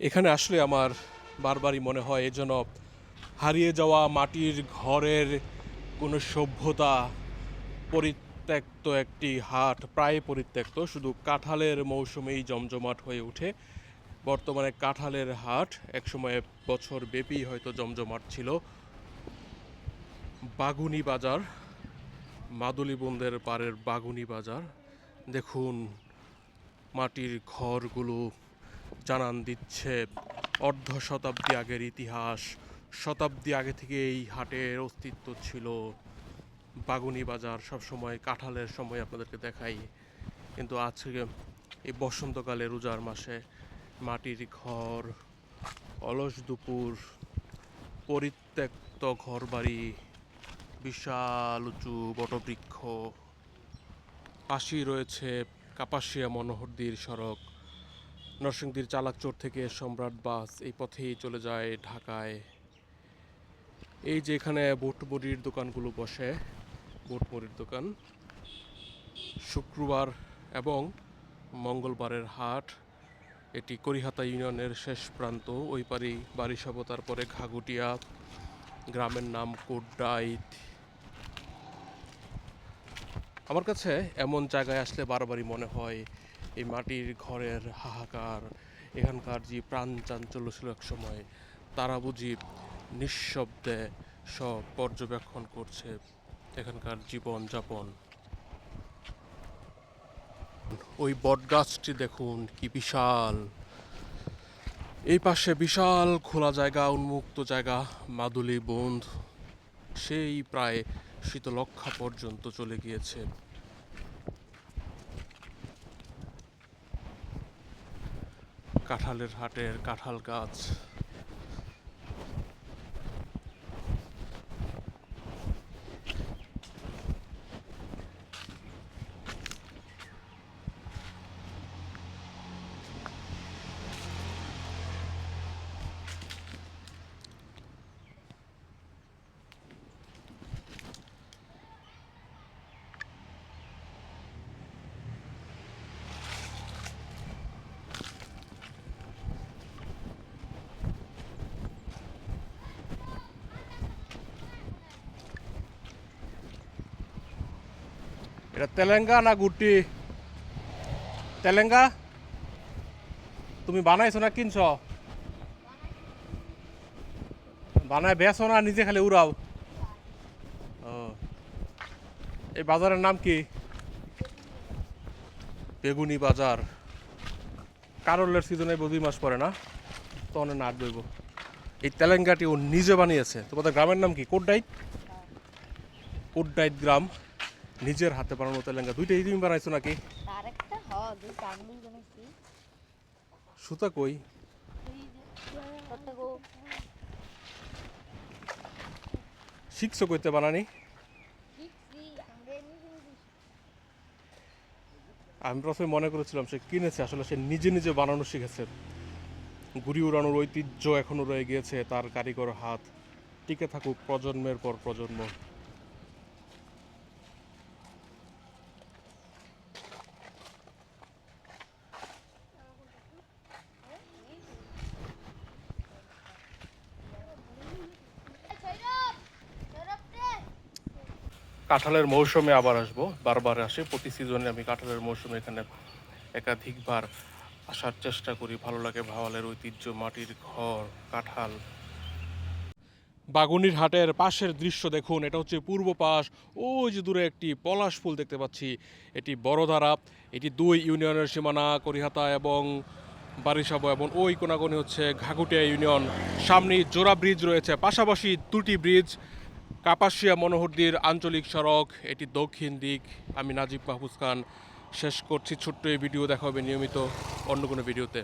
এখানে আসলে আমার বারবারই মনে হয় এ যেন হারিয়ে যাওয়া মাটির ঘরের কোনো সভ্যতা পরিত্যক্ত একটি হাট প্রায় পরিত্যক্ত। শুধু কাঁঠালের মৌসুমেই জমজমাট হয়ে ওঠে। বর্তমানে কাঁঠালের হাট একসময় বছর ব্যাপী হয়তো জমজমাট ছিল। বাগুনি বাজার মাদুলিবন্দের পাড়ের বাগুনি বাজার। দেখুন মাটির ঘরগুলো জানান দিচ্ছে অর্ধ শতাব্দী আগের ইতিহাস। শতাব্দী আগে থেকে এই হাটের অস্তিত্ব ছিল। বাগুনি বাজার সব সময় কাঁঠালের সময় আপনাদেরকে দেখাই। কিন্তু আজকে এই বসন্তকালে রোজার মাসে মাটির ঘর, অলস দুপুর, পরিত্যক্ত ঘরবাড়ি, বিশাল উঁচু বটবৃক্ষ, পাশেই রয়েছে কাপাসিয়া মনোহরদীর সড়ক। নরসিংদীর চালাকচোর থেকে সম্রাট বাস এই পথেই চলে যায় ঢাকায়। এই যে এখানে বুটমুড়ির দোকানগুলো বসে বুটমুড়ির দোকান। শুক্রবার এবং মঙ্গলবারের হাট, এটি করিহাতা ইউনিয়নের শেষ প্রান্ত। ওই পারি বারিশাব, তারপরে ঘাগুটিয়া গ্রামের নাম কোডাইত আমার কাছে এমন জায়গায় আসলে বারবারই মনে হয় এই মাটির ঘরের হাহাকার। এখানকার যে প্রাণ চাঞ্চল্য ছিল এক সময়, তারা বুঝি নিঃশব্দে সব পর্যবেক্ষণ করছে এখানকার জীবন যাপন। ওই বটগাছটি দেখুন কি বিশাল। এই পাশে বিশাল খোলা জায়গা, উন্মুক্ত জায়গা, মাদুলি বন্ধ সেই প্রায় শীতলক্ষা পর্যন্ত চলে গিয়েছে। কাঁঠালের হাটের কাঁঠাল গাছ। এটা তেলেঙ্গা না গুটি? তেলেঙ্গা? তুমি বানাইছো না কিনছ? বানায় বেছো না, নিজে খালি উড়াও। এই বাজারের নাম কি? বেগুনি বাজার। কারলের সিজনে দুই মাস পরে না? তখন নাট বইব এই তেলেঙ্গাটি ও নিজে বানিয়েছে। তোমাদের গ্রামের নাম কি? কোডডাইট? কোডডাইট গ্রাম। নিজের হাতে বানানো তেলেঙ্গা দুইটাই তুমি বানাইছো নাকি? তার একটা হ দুই চারমিল বানাইছি। সুতা কই? শিখছো কইতে বানানি? আমি প্রথমে মনে করেছিলাম সে কিনেছে আসলে সে নিজে নিজে বানানো শিখেছে। ঘুড়ি উড়ানোর ঐতিহ্য এখনও রয়ে গিয়েছে তার কারিগর হাত। টিকে থাকুক প্রজন্মের পর প্রজন্ম। কাঁঠালের মৌসুমে আবার আসব, বারবার আসে। প্রতি সিজনে আমি কাঁঠালের মৌসুমে এখানে একাধিকবার আসার চেষ্টা করি। ভালো লাগে ভাওয়ালের ঐতিহ্য, মাটির ঘর, কাঁঠাল। বাগুনির হাটের পাশের দৃশ্য দেখুন। এটা হচ্ছে পূর্ব পাশ, ওই যে দূরে একটি পলাশ ফুল দেখতে পাচ্ছি। এটি বড়ধারা, এটি দুই ইউনিয়নের সীমানা, করিহাতা এবং বারিশাব এবং ওই কোনাগনি হচ্ছে ঘাগুটিয়া ইউনিয়ন। সামনে জোড়া ব্রিজ রয়েছে, পাশাপাশি দুটি ব্রিজ। কাপাসিয়া মনোহরদীর আঞ্চলিক সড়ক, এটি দক্ষিণ দিক। আমি নাজিব মাহফুজ খান। শেষ করছি ছোট্ট এই ভিডিও, দেখা হবে নিয়মিত অন্য কোনো ভিডিওতে।